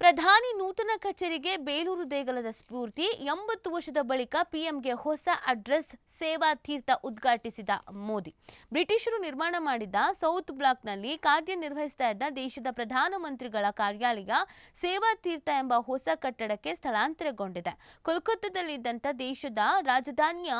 ಪ್ರಧಾನಿ ನೂತನ ಕಚೇರಿಗೆ ಬೇಲೂರು ದೇಗಲದ ಸ್ಫೂರ್ತಿ, ಎಂಬತ್ತು ವರ್ಷದ ಬಳಿಕ ಪಿಎಂಗೆ ಹೊಸ ಅಡ್ರೆಸ್ ಸೇವಾ ತೀರ್ಥ ಉದ್ಘಾಟಿಸಿದ ಮೋದಿ. ಬ್ರಿಟಿಷರು ನಿರ್ಮಾಣ ಮಾಡಿದ್ದ ಸೌತ್ ಬ್ಲಾಕ್ನಲ್ಲಿ ಕಾರ್ಯನಿರ್ವಹಿಸ್ತಾ ಇದ್ದ ದೇಶದ ಪ್ರಧಾನಮಂತ್ರಿಗಳ ಕಾರ್ಯಾಲಯ ಸೇವಾ ತೀರ್ಥ ಎಂಬ ಹೊಸ ಕಟ್ಟಡಕ್ಕೆ ಸ್ಥಳಾಂತರಗೊಂಡಿದೆ. ಕೋಲ್ಕತ್ತಾದಲ್ಲಿದ್ದಂಥ ದೇಶದ ರಾಜಧಾನಿಯ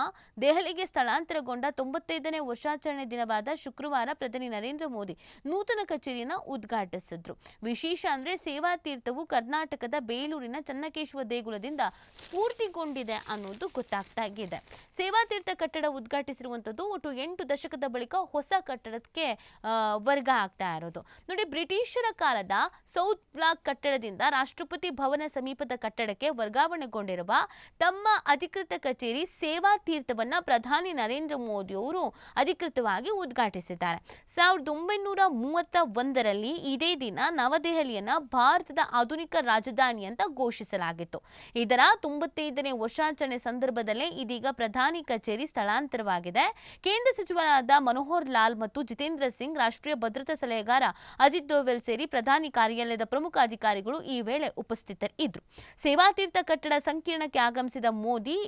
ದೆಹಲಿಗೆ ಸ್ಥಳಾಂತರಗೊಂಡ ತೊಂಬತ್ತೈದನೇ ವರ್ಷಾಚರಣೆ ದಿನವಾದ ಶುಕ್ರವಾರ ಪ್ರಧಾನಿ ನರೇಂದ್ರ ಮೋದಿ ನೂತನ ಕಚೇರಿಯನ್ನು ಉದ್ಘಾಟಿಸಿದ್ರು. ವಿಶೇಷ ಅಂದ್ರೆ ಸೇವಾ ತೀರ್ಥವು ಕರ್ನಾಟಕದ ಬೇಲೂರಿನ ಚನ್ನಕೇಶವ ದೇಗುಲದಿಂದ ಸ್ಫೂರ್ತಿಗೊಂಡಿದೆ ಅನ್ನೋದು ಗೊತ್ತಾಗ್ತಾ ಇದೆ. ಸೇವಾ ತೀರ್ಥ ಕಟ್ಟಡ ಉದ್ಘಾಟಿಸಿರುವಂಥದ್ದು ಒಟ್ಟು ಎಂಟು ದಶಕದ ಬಳಿಕ ಹೊಸ ಕಟ್ಟಡಕ್ಕೆ ವರ್ಗ ಆಗ್ತಾ ಇರೋದು. ನೋಡಿ, ಬ್ರಿಟಿಷರ ಕಾಲದ ಸೌತ್ ಬ್ಲಾಕ್ ಕಟ್ಟಡದಿಂದ ರಾಷ್ಟ್ರಪತಿ ಭವನ ಸಮೀಪದ ಕಟ್ಟಡಕ್ಕೆ ವರ್ಗಾವಣೆಗೊಂಡಿರುವ ತಮ್ಮ ಅಧಿಕೃತ ಕಚೇರಿ ಸೇವಾ ತೀರ್ಥವನ್ನ ಪ್ರಧಾನಿ ನರೇಂದ್ರ ಮೋದಿ ಅವರು ಅಧಿಕೃತವಾಗಿ ಉದ್ಘಾಟಿಸಿದ್ದಾರೆ. ಸಾವಿರದ ಒಂಬೈನೂರ ಮೂವತ್ತ ಒಂದರಲ್ಲಿ ಇದೇ ದಿನ ನವದೆಹಲಿಯನ್ನ ಭಾರತದ ಆಧುನಿಕ ರಾಜಧಾನಿ ಅಂತ ಘೋಷಿಸಲಾಗಿತ್ತು. ಇದರ ತೊಂಬತ್ತೈದನೇ ವರ್ಷಾಚರಣೆ ಸಂದರ್ಭದಲ್ಲೇ ಇದೀಗ ಪ್ರಧಾನಿ ಕಚೇರಿ ಸ್ಥಳಾಂತರವಾಗಿದೆ. ಕೇಂದ್ರ ಸಚಿವರಾದ ಮನೋಹರ್ ಲಾಲ್ ಮತ್ತು ಜಿತೇಂದ್ರ ಸಿಂಗ್ ರಾಷ್ಟ್ರೀಯ ಭದ್ರತಾ ಸಲಹೆಗಾರ ಅಜಿತ್ ದೋವೆಲ್ ಸೇರಿ ಪ್ರಧಾನಿ ಕಾರ್ಯಾಲಯದ ಪ್ರಮುಖ ಅಧಿಕಾರಿಗಳು ಈ ವೇಳೆ ಉಪಸ್ಥಿತರಿದ್ದರು. ಸೇವಾತೀರ್ಥ ಕಟ್ಟಡ ಸಂಕೀರ್ಣಕ್ಕೆ ಆಗಮಿಸಿದ ಮೋದಿ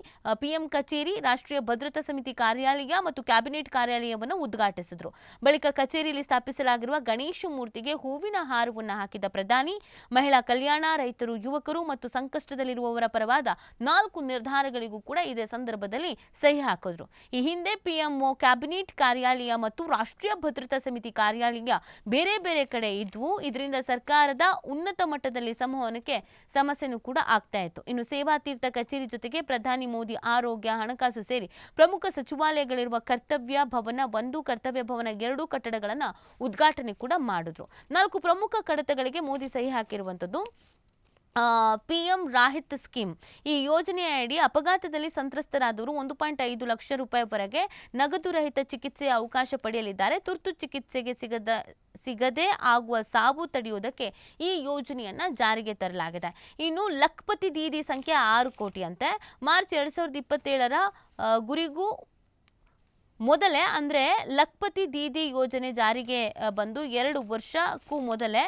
ಪಿಎಂ ಕಚೇರಿ, ರಾಷ್ಟ್ರೀಯ ಭದ್ರತಾ ಸಮಿತಿ ಕಾರ್ಯಾಲಯ ಮತ್ತು ಕ್ಯಾಬಿನೆಟ್ ಕಾರ್ಯಾಲಯವನ್ನು ಉದ್ಘಾಟಿಸಿದರು. ಬಳಿಕ ಕಚೇರಿಯಲ್ಲಿ ಸ್ಥಾಪಿಸಲಾಗಿರುವ ಗಣೇಶ ಮೂರ್ತಿಗೆ ಹೂವಿನ ಹಾರವನ್ನು ಹಾಕಿದ ಪ್ರಧಾನಿ, ಮಹಿಳಾ ಕಲ್ಯಾಣ ರೈತರು, ಯುವಕರು ಮತ್ತು ಸಂಕಷ್ಟದಲ್ಲಿರುವವರ ಪರವಾದ ನಾಲ್ಕು ನಿರ್ಧಾರಗಳಿಗೂ ಕೂಡ ಇದೇ ಸಂದರ್ಭದಲ್ಲಿ ಸಹಿ ಹಾಕಿದ್ರು. ಈ ಹಿಂದೆ ಪಿಎಂಒ ಕ್ಯಾಬಿನೆಟ್ ಕಾರ್ಯಾಲಯ ಮತ್ತು ರಾಷ್ಟ್ರೀಯ ಭದ್ರತಾ ಸಮಿತಿ ಕಾರ್ಯಾಲಯ ಬೇರೆ ಬೇರೆ ಕಡೆ ಇದ್ವು. ಇದರಿಂದ ಸರ್ಕಾರದ ಉನ್ನತ ಮಟ್ಟದಲ್ಲಿ ಸಂವಹನಕ್ಕೆ ಸಮಸ್ಯೆನೂ ಕೂಡ ಆಗ್ತಾ ಇತ್ತು. ಇನ್ನು ಸೇವಾ ತೀರ್ಥ ಕಚೇರಿ ಜೊತೆಗೆ ಪ್ರಧಾನಿ ಮೋದಿ ಆರೋಗ್ಯ, ಹಣಕಾಸು ಸೇರಿ ಪ್ರಮುಖ ಸಚಿವಾಲಯಗಳಿರುವ ಕರ್ತವ್ಯ ಭವನ ಒಂದು, ಕರ್ತವ್ಯ ಭವನ ಎರಡು ಕಟ್ಟಡಗಳನ್ನು ಉದ್ಘಾಟನೆ ಕೂಡ ಮಾಡಿದ್ರು. ನಾಲ್ಕು ಪ್ರಮುಖ ಕಡತಗಳಿಗೆ ಮೋದಿ ಸಹಿ ಹಾಕಿರುವಂಥದ್ದು ಪಿ ಎಂ ರಾಹಿತ್ ಸ್ಕೀಮ್. ಈ ಯೋಜನೆಯ ಅಡಿ ಅಪಘಾತದಲ್ಲಿ ಸಂತ್ರಸ್ತರಾದವರು ಒಂದು ಪಾಯಿಂಟ್ ಐದು ಲಕ್ಷ ರೂಪಾಯಿವರೆಗೆ ನಗದು ರಹಿತ ಚಿಕಿತ್ಸೆಯ ಅವಕಾಶ ಪಡೆಯಲಿದ್ದಾರೆ. ತುರ್ತು ಚಿಕಿತ್ಸೆಗೆ ಸಿಗದ, ಸಿಗದೆ ಆಗುವ ಸಾವು ತಡೆಯುವುದಕ್ಕೆ ಈ ಯೋಜನೆಯನ್ನು ಜಾರಿಗೆ ತರಲಾಗಿದೆ. ಇನ್ನು ಲಖ್ಪತಿ ದೀದಿ ಸಂಖ್ಯೆ ಆರು ಕೋಟಿ ಅಂತೆ ಮಾರ್ಚ್ ಎರಡು ಸಾವಿರದ ಇಪ್ಪತ್ತೇಳರ ಗುರಿಗೂ ಮೊದಲೇ ಅಂದರೆ ಲಖ್ಪತಿ ದೀದಿ ಯೋಜನೆ ಜಾರಿಗೆ ಬಂದು ಎರಡು ವರ್ಷಕ್ಕೂ ಮೊದಲೇ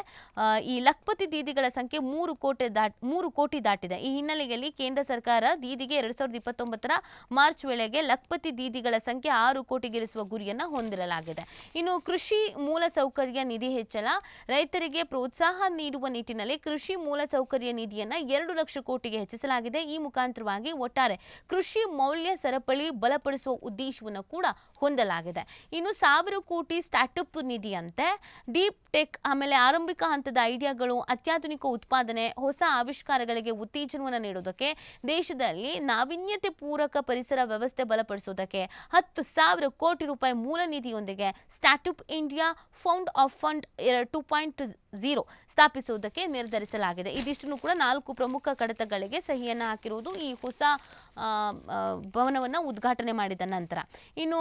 ಈ ಲಖ್ಪತಿ ದೀದಿಗಳ ಸಂಖ್ಯೆ ಮೂರು ಕೋಟಿ ದಾಟ್, ಮೂರು ಕೋಟಿ ದಾಟಿದೆ. ಈ ಹಿನ್ನೆಲೆಯಲ್ಲಿ ಕೇಂದ್ರ ಸರ್ಕಾರ ದೀದಿಗೆ ಎರಡು ಸಾವಿರದ ಇಪ್ಪತ್ತೊಂಬತ್ತರ ಮಾರ್ಚ್ ವೇಳೆಗೆ ಲಖ್ಪತಿ ದೀದಿಗಳ ಸಂಖ್ಯೆ ಆರು ಕೋಟಿಗಿರಿಸುವ ಗುರಿಯನ್ನು ಹೊಂದಿರಲಾಗಿದೆ. ಇನ್ನು ಕೃಷಿ ಮೂಲಸೌಕರ್ಯ ನಿಧಿ ಹೆಚ್ಚಳ, ರೈತರಿಗೆ ಪ್ರೋತ್ಸಾಹ ನೀಡುವ ನಿಟ್ಟಿನಲ್ಲಿ ಕೃಷಿ ಮೂಲಸೌಕರ್ಯ ನಿಧಿಯನ್ನು ಎರಡು ಲಕ್ಷ ಕೋಟಿಗೆ ಹೆಚ್ಚಿಸಲಾಗಿದೆ. ಈ ಮುಖಾಂತರವಾಗಿ ಒಟ್ಟಾರೆ ಕೃಷಿ ಮೌಲ್ಯ ಸರಪಳಿ ಬಲಪಡಿಸುವ ಉದ್ದೇಶವನ್ನು ಕೂಡ ಹೊಂದಲಾಗಿದೆ. ಇನ್ನು ಸಾವಿರ ಕೋಟಿ ಸ್ಟಾರ್ಟಪ್ ನಿಧಿಯಂತೆ ಡೀಪ್ ಟೆಕ್ ಆಮೇಲೆ ಆರಂಭಿಕ ಹಂತದ ಐಡಿಯಾಗಳು ಅತ್ಯಾಧುನಿಕ ಉತ್ಪಾದನೆ, ಹೊಸ ಆವಿಷ್ಕಾರಗಳಿಗೆ ಉತ್ತೇಜನವನ್ನು ನೀಡೋದಕ್ಕೆ ದೇಶದಲ್ಲಿ ನಾವೀನ್ಯತೆ ಪೂರಕ ಪರಿಸರ ವ್ಯವಸ್ಥೆ ಬಲಪಡಿಸೋದಕ್ಕೆ ಹತ್ತು ಸಾವಿರ ಕೋಟಿ ರೂಪಾಯಿ ಮೂಲ ನಿಧಿಯೊಂದಿಗೆ startup India fund of fund two point zero ಸ್ಥಾಪಿಸುವುದಕ್ಕೆ ನಿರ್ಧರಿಸಲಾಗಿದೆ. ಇದಿಷ್ಟನ್ನು ಕೂಡ ನಾಲ್ಕು ಪ್ರಮುಖ ಕಡತಗಳಿಗೆ ಸಹಿಯನ್ನು ಹಾಕಿರುವುದು ಈ ಹೊಸ ಭವನವನ್ನು ಉದ್ಘಾಟನೆ ಮಾಡಿದ ನಂತರ. ಇನ್ನು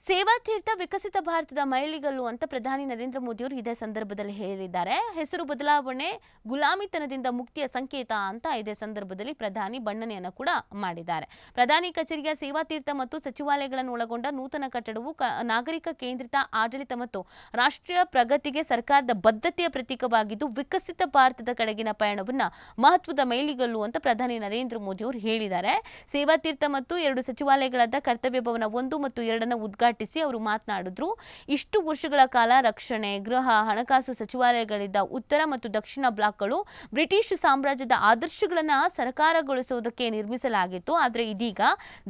ಸೇವಾ ತೀರ್ಥ ವಿಕಸಿತ ಭಾರತದ ಮೈಲಿಗಲ್ಲು ಅಂತ ಪ್ರಧಾನಿ ನರೇಂದ್ರ ಮೋದಿಯವರು ಇದೇ ಸಂದರ್ಭದಲ್ಲಿ ಹೇಳಿದ್ದಾರೆ. ಹೆಸರು ಬದಲಾವಣೆ, ಗುಲಾಮಿತನದಿಂದ ಮುಕ್ತಿಯ ಸಂಕೇತ ಅಂತ ಇದೇ ಸಂದರ್ಭದಲ್ಲಿ ಪ್ರಧಾನಿ ಬಣ್ಣನೆಯನ್ನು ಕೂಡ ಮಾಡಿದ್ದಾರೆ. ಪ್ರಧಾನಿ ಕಚೇರಿಯ ಸೇವಾ ತೀರ್ಥ ಮತ್ತು ಸಚಿವಾಲಯಗಳನ್ನು ಒಳಗೊಂಡ ನೂತನ ಕಟ್ಟಡವು ನಾಗರಿಕ ಕೇಂದ್ರಿತ ಆಡಳಿತ ಮತ್ತು ರಾಷ್ಟ್ರೀಯ ಪ್ರಗತಿಗೆ ಸರ್ಕಾರದ ಬದ್ಧತೆಯ ಪ್ರತೀಕವಾಗಿದ್ದು, ವಿಕಸಿತ ಭಾರತದ ಕಡೆಗಿನ ಪಯಣವನ್ನ ಮಹತ್ವದ ಮೈಲಿಗಲ್ಲು ಅಂತ ಪ್ರಧಾನಿ ನರೇಂದ್ರ ಮೋದಿ ಅವರು ಹೇಳಿದ್ದಾರೆ. ಸೇವಾ ತೀರ್ಥ ಮತ್ತು ಎರಡು ಸಚಿವಾಲಯಗಳಾದ ಕರ್ತವ್ಯ ಭವನ ಒಂದು ಮತ್ತು ಎರಡನ್ನು ಉದ್ಘಾಟಿಸಿ ಅವರು ಮಾತನಾಡಿದ್ರು. ಇಷ್ಟು ವರ್ಷಗಳ ಕಾಲ ರಕ್ಷಣೆ, ಗೃಹ, ಹಣಕಾಸು ಸಚಿವಾಲಯಗಳಿದ್ದ ಉತ್ತರ ಮತ್ತು ದಕ್ಷಿಣ ಬ್ಲಾಕ್ಗಳು ಬ್ರಿಟಿಷ್ ಸಾಮ್ರಾಜ್ಯದ ಆದರ್ಶಗಳನ್ನ ಸರಕಾರಗೊಳಿಸುವುದಕ್ಕೆ ನಿರ್ಮಿಸಲಾಗಿತ್ತು. ಆದರೆ ಇದೀಗ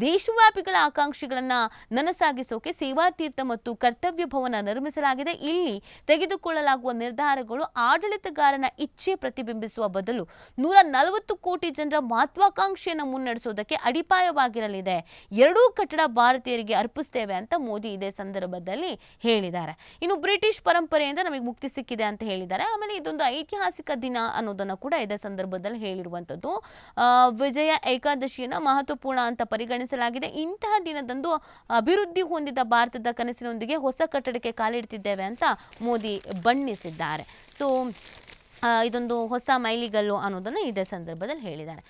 ದೇಶವ್ಯಾಪಿಗಳ ಆಕಾಂಕ್ಷೆಗಳನ್ನ ನನಸಾಗಿಸೋಕೆ ಸೇವಾ ತೀರ್ಥ ಮತ್ತು ಕರ್ತವ್ಯ ಭವನ ನಿರ್ಮಿಸಲಾಗಿದೆ. ಇಲ್ಲಿ ತೆಗೆದುಕೊಳ್ಳಲಾಗುವ ನಿರ್ಧಾರಗಳು ಆಡಳಿತಗಾರನ ಇಚ್ಛೆ ಪ್ರತಿಬಿಂಬಿಸುವ ಬದಲು ನೂರ ನಲವತ್ತು ಕೋಟಿ ಜನರ ಮಹತ್ವಾಕಾಂಕ್ಷೆಯನ್ನು ಮುನ್ನಡೆಸುವುದಕ್ಕೆ ಅಡಿಪಾಯವಾಗಿರಲಿದೆ. ಎರಡೂ ಕಟ್ಟಡ ಭಾರತೀಯರಿಗೆ ಅರ್ಪಿಸ್ತೇವೆ ಅಂತ ಮೋದಿ ಇದೇ ಸಂದರ್ಭದಲ್ಲಿ ಹೇಳಿದ್ದಾರೆ. ಇನ್ನು ಬ್ರಿಟಿಷ್ ಪರಂಪರೆಯಿಂದ ನಮಗೆ ಮುಕ್ತಿ ಸಿಕ್ಕಿದೆ ಅಂತ ಹೇಳಿದ್ದಾರೆ. ಆಮೇಲೆ ಇದೊಂದು ಐತಿಹಾಸಿಕ ದಿನ ಅನ್ನೋದನ್ನು ಕೂಡ ಇದೇ ಸಂದರ್ಭದಲ್ಲಿ ಹೇಳಿರುವಂಥದ್ದು. ವಿಜಯ ಏಕಾದಶಿಯನ್ನು ಮಹತ್ವಪೂರ್ಣ ಅಂತ ಪರಿಗಣಿಸಲಾಗಿದೆ. ಇಂತಹ ದಿನದಂದು ಅಭಿವೃದ್ಧಿ ಹೊಂದಿದ ಭಾರತದ ಕನಸಿನೊಂದಿಗೆ ಹೊಸ ಕಟ್ಟಡಕ್ಕೆ ಕಾಲಿಡ್ತಿದ್ದೇವೆ ಅಂತ ಮೋದಿ ಬಣ್ಣಿಸಿದ್ದಾರೆ. ಸೊ ಇದೊಂದು ಹೊಸ ಮೈಲಿಗಲ್ಲು ಅನ್ನೋದನ್ನು ಇದೇ ಸಂದರ್ಭದಲ್ಲಿ ಹೇಳಿದ್ದಾರೆ.